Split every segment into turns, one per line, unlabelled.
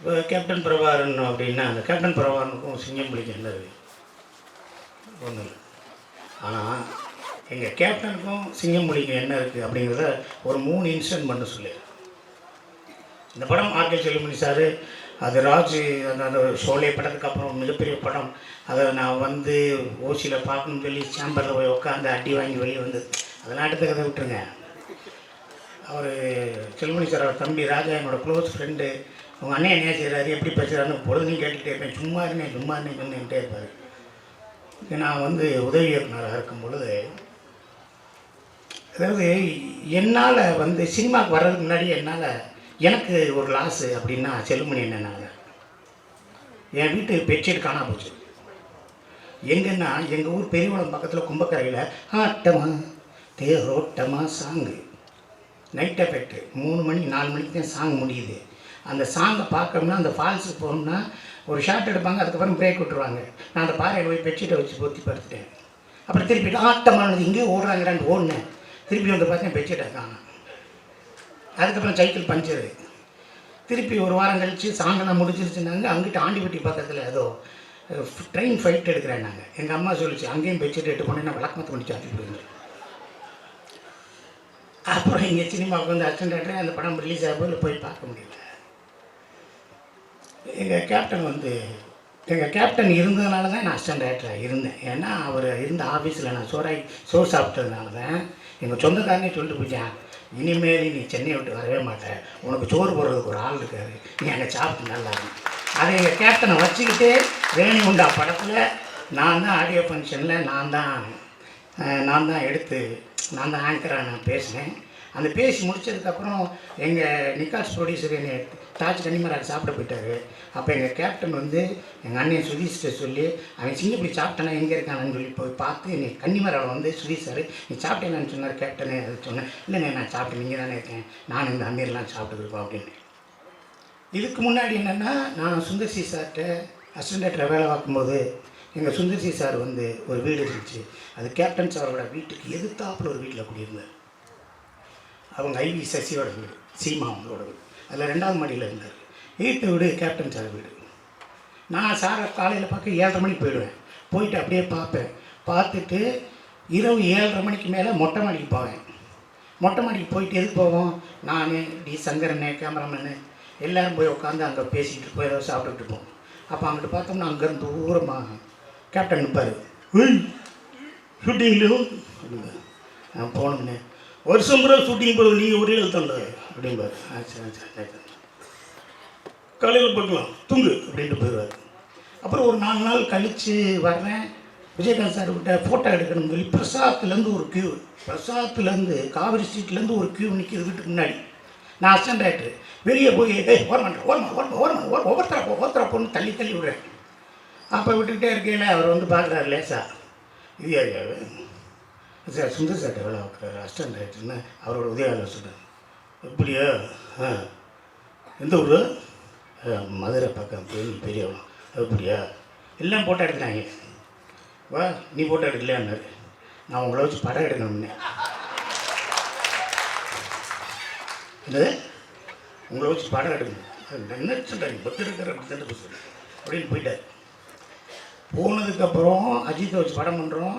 இப்போ கேப்டன் பிரபாகரன் அப்படின்னா அந்த கேப்டன் பிரபாகரனுக்கும் சிங்கம்புலிக்கும் என்ன இருக்குது ஒன்றும் இல்லை. ஆனால் எங்கள் கேப்டனுக்கும் சிங்கம்புலிக்கும் என்ன இருக்குது அப்படிங்கிறத ஒரு மூணு இன்சிடென்ட் பண்ண சொல்லி இந்த படம் ஆர்கே செல்லுமணி சார் அது ராஜ் அந்த அந்த ஷோலே படத்துக்கு அப்புறம் மிகப்பெரிய படம். அதை நான் வந்து ஓசியில் பார்க்கணும்னு சொல்லி சேம்பரில் போய் உட்காந்து அடி வாங்கி வெளியே வந்து அதெல்லாம் அடுத்த கதை விட்டுருங்க. அவர் செல்மணி சார் அவர் தம்பி ராஜா என்னோடய க்ளோஸ் ஃப்ரெண்டு உங்கள் அண்ணன் என்ன செய்கிறாரு எப்படி பேசுகிறாருன்னு பொழுதுன்னு கேட்டுகிட்டே இருப்பேன். சும்மா இருந்தேன் சும்மா இருந்தேன் சொன்னேன்ட்டே இருப்பார். நான் வந்து உதவி இயக்குனராக இருக்கும் பொழுது அதாவது என்னால் வந்து சினிமாவுக்கு வர்றதுக்கு முன்னாடி என்னால் எனக்கு ஒரு லாஸு அப்படின்னா செல்லுமணி என்னன்னாங்க என் வீட்டு பெட்ஷீட் காணாம போச்சு. எங்கன்னா எங்கள் ஊர் பெரியகுளம் பக்கத்தில் கும்பக்கரையில் ஆட்டமா தேரோட்டமா சாங்கு நைட் எஃபெக்ட் மூணு மணி நாலு மணிக்கு தான் சாங் முடியுது. அந்த சாங்கை பார்க்கணும்னா அந்த ஃபால்ஸுக்கு போகணும்னா ஒரு ஷார்ட் எடுப்பாங்க அதுக்கப்புறம் பிரேக் விட்டுருவாங்க. நான் அந்த பாறையில் போய் பெட்ஷீட்டை வச்சு பொத்தி படுத்துட்டேன். அப்புறம் திருப்பி ஆட்டமானது இங்கே ஓடுறாங்கடான்னு ஓடினேன் திருப்பி வந்து பார்த்தேன் பெட்ஷீட்டை காணும். அதுக்கப்புறம் சைக்கிள் பஞ்சரு திருப்பி ஒரு வாரம் கழித்து சாயந்தரம் முடிச்சிருச்சுனாங்க அங்கிட்ட ஆண்டிப்பட்டி பக்கத்தில் ஏதோ ட்ரெயின் ஃபைட் எடுக்கிறேன் நாங்கள் எங்கள் அம்மா சொல்லிச்சு அங்கேயும் பெட்ஷீட் எட்டு போனேன் விளக்கமத்து முடிச்சு சாத்தி போயிருந்தேன் அப்புறம் இங்கே சினிமாவுக்கு வந்து அசிஸ்டன்ட் அந்த படம் ரிலீஸ் ஆகும் போய் பார்க்க முடியும். எங்கள் கேப்டன் வந்து எங்கள் கேப்டன் இருந்ததுனால தான் நான் அசிஸ்டன்ட் டேரக்டராக இருந்தேன். ஏன்னா அவர் இருந்த ஆஃபீஸில் நான் சோறாய் சோறு சாப்பிட்டதுனால தான் எங்கள் சொந்தக்காரனே சொல்லிட்டு போயிட்டான் இனிமேல் நீ சென்னையை விட்டு வரவே மாட்டேன் உனக்கு சோறு போடுறதுக்கு ஒரு ஆள் இருக்காரு. நீ அங்கே சாப்பிட்டு நல்லா அதை எங்கள் கேப்டனை வச்சுக்கிட்டு வேணி உண்டா படத்தில் நான் தான் ஆடியோ ஃபங்க்ஷனில் நான் தான் நான் தான் எடுத்து நான் தான் ஆங்கராக நான் பேசினேன். அந்த பேசி முடிச்சதுக்கப்புறம் எங்கள் நிக்காஸ் ப்ரொடியூசர் என்னை தாஜ் கன்னிமராக சாப்பிட போயிட்டாரு. அப்போ எங்கள் கேப்டன் வந்து எங்கள் அண்ணன் சுதீஷ்கிட்ட சொல்லி அவன் சிங்கப்படி சாப்பிட்டானா? எங்கே இருக்கானான்னு சொல்லி போய் பார்த்து என்னை கன்னிமராவில் வந்து சுதீஷ் சார் நீ சாப்பிட்டேன்னு சொன்னார் கேப்டனு அது சொன்னேன். இல்லைண்ணே நான் சாப்பிட்டேன். நீங்கள் தானே இருக்கேன் நான் இந்த அமீர்லாம் சாப்பிட்டுருக்கோம் அப்படின்னு இதுக்கு முன்னாடி என்னென்னா நான் சுந்தர்சி சார்கிட்ட அசிஸ்டண்ட்டாக வேலை பார்க்கும்போது எங்கள் சுந்தர்சி சார் வந்து ஒரு வீடு இருந்துச்சு. அது கேப்டன் சாரோட வீட்டுக்கு எதிர்த்தாப்புல ஒரு வீட்டில் குடியிருந்தார். அவங்க ஐவி சசியோட வீடு சீமா அவங்களோட வீடு. அதில் ரெண்டாவது மாடியில் இருந்தார். வீட்டை வீடு கேப்டன் சார் வீடு. நான் சாரை காலையில் பார்க்க ஏழரை மணிக்கு போயிடுவேன். போயிட்டு அப்படியே பார்ப்பேன். பார்த்துட்டு இரவு ஏழரை மணிக்கு மேலே மொட்டை மாடிக்கு போவேன். மொட்டை மாடிக்கு போயிட்டு எதுக்கு போவோம்? நான் டி சங்கரண்ணே கேமராமேனு எல்லோரும் போய் உட்காந்து அங்கே பேசிக்கிட்டு போய் ஏதாவது சாப்பிட்டுட்டு போவோம் அப்போ அங்கிட்டு பார்த்தோம்னா அங்கேருந்து தூரமாக கேப்டன் நிற்பார் ஷூட்டிங்லையும் அப்படிம்பாரு நான் போனோம்னே வருஷம் பூரா ஷூட்டிங் போகிறது நீங்கள் ஒரே எழுத்தல்ல அப்படிம்பாரு. ஆ சரி சரி காலையில் பார்க்கலாம் தூங்கு அப்படின்ட்டு போயிடுவார். அப்புறம் ஒரு நாலு நாள் கழித்து வர்றேன். விஜயகாந்த் சார் கிட்ட ஃபோட்டோ எடுக்கணும்னு சொல்லி பிரசாத்துலேருந்து ஒரு கியூ பிரசாத்துலேருந்து காவிரி ஸ்ட்ரீட்லேருந்து ஒரு கியூ நிற்கிது வீட்டுக்கு முன்னாடி. நான் அசண்ட் ஆகிட்டு வெளியே போய் ஏய் ஓரமாட்டேன் ஓரமா ஓரமா ஓரமா ஓர ஒவ்வொருத்தரா போ ஒவ்வொருத்தரா போன்னு தள்ளி தள்ளி விடுறேன். அப்போ விட்டுக்கிட்டே இருக்கையில் அவர் வந்து பார்க்குறாரு லேசா. இது சார் சுந்தர் சார் வேலை அசிஸ்டன்ட் டைரக்டர்னு அவரோட உதவியாளர் சொன்னார். அப்படியா? ஆ. எந்த ஊர்? மதுரை பக்கம் பெரிய பெரியவளம் அப்படியா? எல்லாம் ஃபோட்டோ எடுக்கிறாங்க. வா நீ ஃபோட்டோ எடுக்கலையான்னாரு. நான் உங்களை வச்சு படம் எடுக்கணும்னே. என்னது? உங்களை வச்சு படம் எடுக்கணும். என்ன சொல்கிறாங்க பத்து இருக்கிற அப்படி தான் சொல்கிறேன் அப்படின்னு போயிட்டார். போனதுக்கப்புறம் அஜித்தை வச்சு படம் பண்ணுறோம்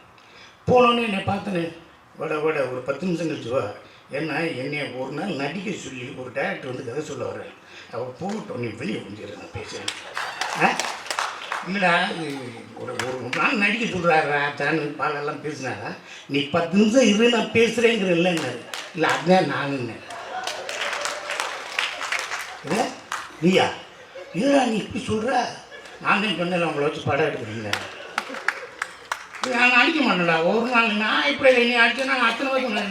போனோன்னே என்னை பார்த்தேன்னு விட விட ஒரு பத்து நிமிஷம் கழிச்சு வா. ஏன்னா என்னை ஒரு நாள் நடிக்க சொல்லி ஒரு டேரக்டர் வந்து கதை சொல்ல வர்றேன் அவர் போகட்டும் நீ வெளியே கொஞ்சம் நான் பேசுகிறேன் ஆ? இல்லைடா ஒரு ஒரு நாள் நடிக்க சொல்கிறாரா தான் பாலெல்லாம் பேசினாரா? நீ பத்து நிமிஷம் இரு நான் பேசுகிறேங்கிற இல்லைன்னாரு இல்லை அதுதான் நானுன்னு இல்லை நீயா? இல்லைடா நீ இப்படி சொல்கிற நான் தான் சொன்னேன் அவங்கள வச்சு படம் எடுக்கிறீங்க நான் அடிக்க மாட்டேன்டா. ஒரு நாள் நான் இப்படி நீ அடிச்சேன்னா நான் அத்தனை வரைக்கும் நான்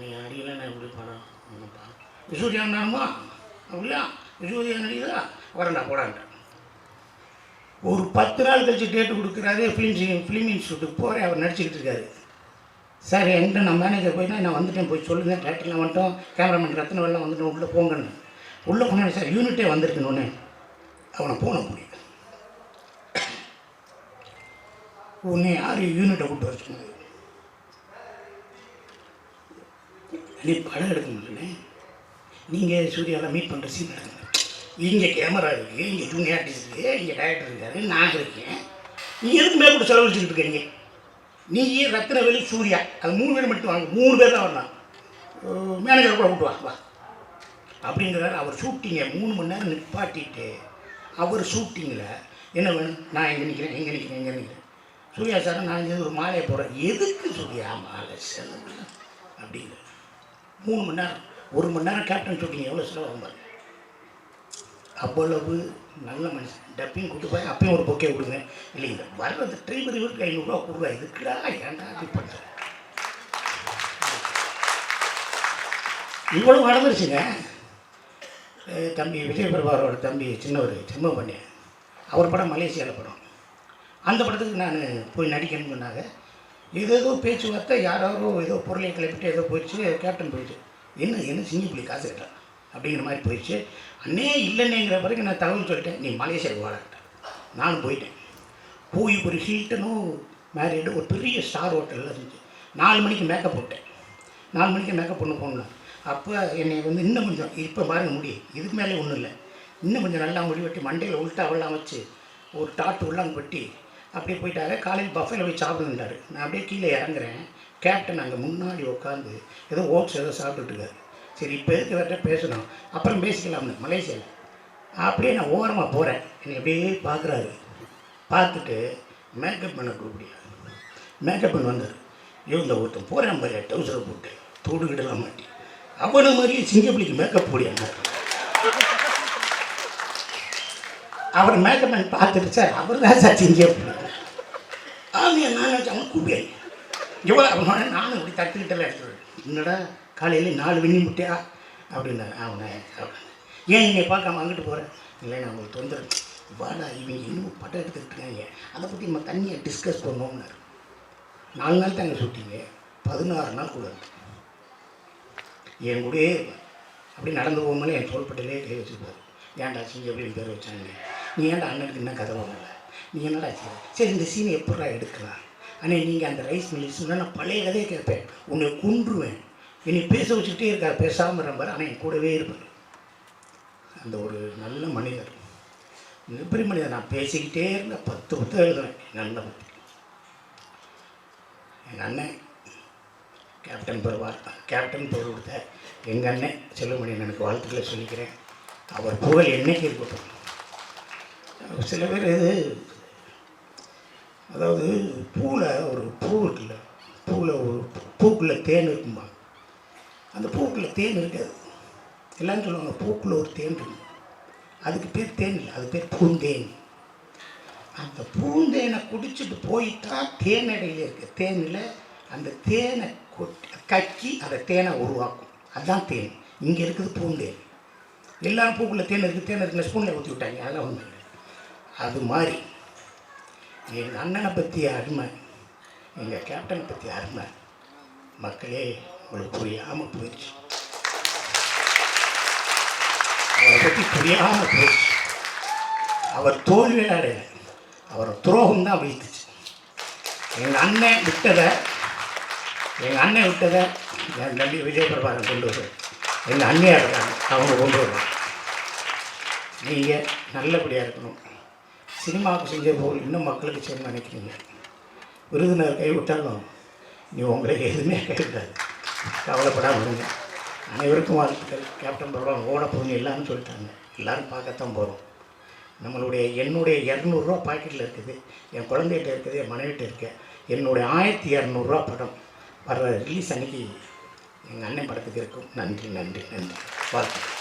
நீ அடிக்கல நான் எப்படி படம் சூர்யா நானுமா அப்படியா? இருபது நடிகதா வரண்டா போடான்ட்டேன் ஒரு பத்து நாள் கழிச்சு டேட்டு கொடுக்குறாரு ஃபிலிம் ஃபிலிம் இன்ஸ்டியூட்டுக்கு போகிறேன் அவர் நடிச்சுக்கிட்டு இருக்காரு. சார் என்கிட்ட நான் மேனேஜர் போயிட்டா நான் வந்துட்டேன். போய் சொல்லுங்கள் டேரக்டர்லாம் வந்துட்டோம். கேமராமேன் ரத்ன வெள்ளம் வந்துட்டோம். உள்ளே போங்கன்னு. உள்ளே போனேன் சார் யூனிட்டே வந்திருக்குன்னு ஒன்று அவனை போன முடியும் உன்னை யார் யூனிட்டை கூப்பிட்டு வர சொன்னது நீ படம் எடுக்க நீங்கள் சூர்யாவில் மீட் பண்ணுற சீன் எடுக்கணும் இங்கே கேமரா இருக்குது இங்கே ஜூனியர் ஆர்டிஸ்ட் இருக்குது இங்கே டேரக்டர் இருக்காரு நான் இருக்கேன். நீ எதுக்கு மேலே கூட செலவழிச்சுட்டு இருக்கீங்க நீ ரத்னவேலு சூர்யா. அது மூணு பேர் மட்டும் வாங்க மூணு பேர் தான் வரலாம். மேனேஜர் கூட கூப்பிட்டு வா வா. அவர் ஷூட்டிங்கை மூணு மணி நேரம் நிப்பாட்டிட்டு அவர் ஷூட்டிங்கில் என்ன வேணும்? நான் எங்கே நிற்கிறேன் எங்கே நிற்கிறேன் எங்கே நிற்கிறேன் சூர்யா சார் நான் ஒரு மாலையை போடுறேன். எதுக்கு சூர்யா மாலை செலவு? அப்படிங்கிற மூணு மணி நேரம் ஒரு மணி நேரம் கேப்டன் ஷூட்டிங் எவ்வளோ செலவாகும் பாருங்க. அவ்வளவு நல்ல மனுஷன். டப்பிங் கூட்டு போய் அப்பயும் ஒரு பொக்கே கொடுங்க. இல்லைங்க வர்றது ட்ரைவர் இவருக்கு ஐநூறுரூவா கொடுவா இதுக்குடா ஏன்டா அப்படி பண்ணுற இவ்வளவு வளர்ந்துருச்சுங்க தம்பி விஜய் பிரபாரோட தம்பி சின்னவர் செம்ம பண்ணி அவர் படம் மலேசியாவில் படம். அந்த படத்துக்கு நான் போய் நடிக்கணும்னு சொன்னாங்க. ஏதோ பேச்சுவார்த்தை யாரோ ஏதோ பொருளை கிளப்பிட்டு ஏதோ போயிடுச்சு கேப்டன் போயிடுச்சு. என்ன என்ன சிங்கி காசு கேட்டான் அப்படிங்கிற மாதிரி போயிடுச்சு. அண்ணே இல்லைன்னேங்கிற பிறகு நான் தகவல் சொல்லிட்டேன். நீ மலேசியாவுக்கு வாழட்டேன் நானும் போயிட்டேன். போய் ஒரு ஹீல்ட்டனும் மேரீடு ஒரு பெரிய ஸ்டார் ஹோட்டலில் இருந்துச்சு. நாலு மணிக்கு மேக்கப் போட்டேன். நாலு மணிக்கு மேக்கப் பண்ண போனேன் அப்போ என்னை வந்து இன்னும் கொஞ்சம் இப்போ பாருங்க முடி இதுக்கு மேலே ஒன்றும் இல்லை. இன்னும் கொஞ்சம் நல்லா முடி வெட்டி மண்டையில் உள்ட்டாவெல்லாம் வச்சு ஒரு டாட்டு உள்ளாங்க வெட்டி அப்படியே போயிட்டாங்க காலையில் பஃபேல போய் சாப்பிடுன்றாரு நான் அப்படியே கீழே இறங்குறேன். கேப்டன் அங்கே முன்னாடி உட்காந்து ஏதோ ஓட்ஸ் ஏதோ சாப்பிட்டுட்டு இருக்காரு சரி இப்போ எதுக்கு பேசணும்? அப்புறம் பேசிக்கலாம்னு மலேசியாவில் அப்படியே நான் ஓரமாக போகிறேன் என்னை அப்படியே பார்க்குறாரு பார்த்துட்டு மேக்கப் பண்ண கூப்பிடியா மேக்கப் பண்ண வந்தார். இவங்க ஒருத்தன் போகிறேன் மாதிரி டவுசரை போட்டு தோடு கிடலாம் மாட்டி. அவனை மாதிரியே சிங்கப்பிள்ளைக்கு மேக்கப் போடியாங்க அவர் மேக்கப் பண்ணி பார்த்துட்டு சார் அவர் தான் சார் சிங்கப்பிள்ளை. ஆமாம் நான் அவன் கூப்பிடுறேன் எவ்வளோ அவன் நானும் இப்படி தட்டுக்கிட்டல எடுத்துருவேன் என்னடா காலையில் நாலு வெண்ணி முட்டையா? அப்படின்னாரு அவனை அப்படின்னு ஏன் இங்கே பார்க்காம அங்கிட்டு போகிறேன் இல்லை நான் உங்களுக்கு தொந்தரவு. வாடா இவங்க இன்னும் படம் எடுத்துக்கிட்டு இருக்காங்க. அதை பற்றி நம்ம தண்ணியை டிஸ்கஸ் பண்ணுவோம்னாரு. நாலு நாள் தாங்க சுட்டிங்க பதினாறு நாள் கூட இருக்கு என் கூடயே அப்படி நடந்து போகும்போது என் தோள்பட்டிலே கை வச்சுருப்பார். ஏன்டா சிங்க அப்படின்னு பேர் வச்சாங்க நீ ஏன்டா அண்ணனுக்கு என்ன கதை வாங்கல நீ என்னடா செய்ய சரி இந்த சீனை எப்படா எடுக்கலாம் ஆனால் நீங்கள் அந்த ரைஸ் மில்லிஸ் நான் பழைய கதையை கேட்பேன். உன்னை கொன்றுவேன். என்னை பேச வச்சுக்கிட்டே இருக்கார் பேசாமல் இருப்பார் ஆனால் என் கூடவே இருப்பார் அந்த ஒரு நல்ல மனிதர். மிகப்பெரிய மனிதர். நான் பேசிக்கிட்டே இருந்தேன். பத்து புத்தகம் எழுதுறேன். நல்ல புத்தகம் எங்கள் அண்ணன் கேப்டன் பெறுவார் கேப்டன் பெரு கொடுத்த எங்கள் அண்ணன் செல்வமணி எனக்கு வாழ்த்துக்களை சொல்லிக்கிறேன். அவர் புகழ் என்னைக்கு இருக்கட்டும். சில பேர் இது அதாவது பூவில் ஒரு பூ இருக்குல்ல பூவில் ஒரு பூக்குள்ளே தேன் இருக்குமா? அந்த பூக்குள்ளே தேன் இருக்காது. எல்லாரும் சொல்லுவாங்க பூக்குள்ளே ஒரு தேன் இருக்கும். அதுக்கு பேர் தேன் இல்லை அது பேர் பூந்தேன். அந்த பூந்தேனை குடிச்சிட்டு போயிட்டா தேனடையில் இருக்க. தேனில் அந்த தேனை கொட்டி கக்கி அந்த தேனை உருவாக்கும். அதுதான் தேன். இங்கே இருக்குது பூந்தேன். எல்லாரும் பூக்குள்ளே தேன் இருக்குது தேன் இருக்குன்னு ஸ்பூனில் ஊற்றி விட்டாங்க. அதெல்லாம் ஒன்றும் இல்லை. அது மாதிரி. எங்கள் அண்ணனை பற்றி அருமை. எங்கள் கேப்டனை பற்றி அருமை. மக்களே உங்களுக்கு புரியாமல் போயிடுச்சு. அவரை பற்றி புரியாமல் போயிடுச்சு. அவர் தோல்வியில் அடையலை. அவர் துரோகம் தான் வீழ்த்துச்சு. எங்கள் அண்ணன் விட்டதை எங்கள் அண்ணன் விட்டதை என் தம்பி விஜய் பிரபாகரன் கொண்டு வருவார். எங்கள் அண்ணியாக இருக்காங்க அவங்க கொண்டு வருவாங்க நீங்கள் நல்லபடியாக இருக்கணும். சினிமாவுக்கு செஞ்ச போல் இன்னும் மக்களுக்கு செய்யணும்னு நினைக்கிறீங்க? விருதுநர் கைவிட்டாலும் நீ உங்களை எதுவுமே கைவிடாது. கவலைப்படாமல் இருங்க. அனைவருக்கும் வாழ்த்துக்கள். கேப்டன் பிரபாகரன் ஓட போகுங்க எல்லாரும் சொல்லிட்டாங்க. எல்லோரும் பார்க்கத்தான் போகிறோம் நம்மளுடைய என்னுடைய இரநூறுவா பாக்கெட்டில் இருக்குது. என் குழந்தைகிட்ட இருக்குது என் மனைவிட்ட இருக்கு. என்னுடைய ஆயிரத்தி இரநூறுவா படம் வர்ற ரிலீஸ் அன்னைக்கு எங்கள் அண்ணன் படத்துக்கு இருக்கும். நன்றி நன்றி நன்றி. வாழ்த்து